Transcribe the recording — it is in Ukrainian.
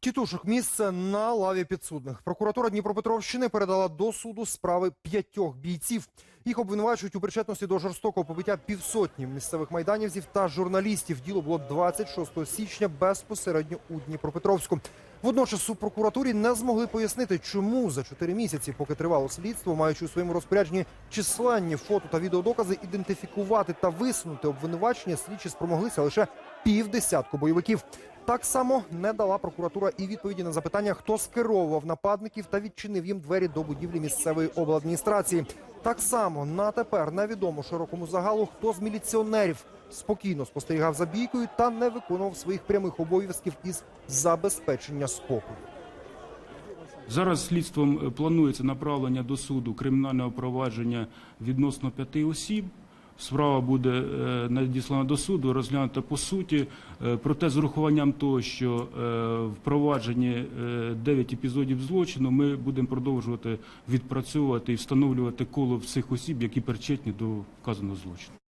Тітушок місце на лаві підсудних. Прокуратура Дніпропетровщини передала до суду справи п'ятьох бійців. Їх обвинувачують у причетності до жорстокого побиття півсотні місцевих майданівців та журналістів. Діло було 26 січня безпосередньо у Дніпропетровську. Водночас у прокуратурі не змогли пояснити, чому за чотири місяці, поки тривало слідство, маючи у своєму розпорядженні численні фото та відеодокази, ідентифікувати та висунути обвинувачення, слідчі спромоглися лише півдесятку бойовиків. Так само не дала прокуратура і відповіді на запитання, хто скеровував нападників та відчинив їм двері до будівлі місцевої обладміністрації. Так само на тепер невідомо широкому загалу, хто з міліціонерів спокійно спостерігав за бійкою та не виконував своїх прямих обов'язків із забезпечення спокою. Зараз слідством е, планується направлення до суду кримінального провадження відносно п'яти осіб. Справа буде е, надіслана до суду, розглянута по суті. Е, Проте з урахуванням того, що впроваджені в провадженні 9 епізодів злочину, ми будемо продовжувати відпрацьовувати і встановлювати коло всіх осіб, які причетні до вказаного злочину.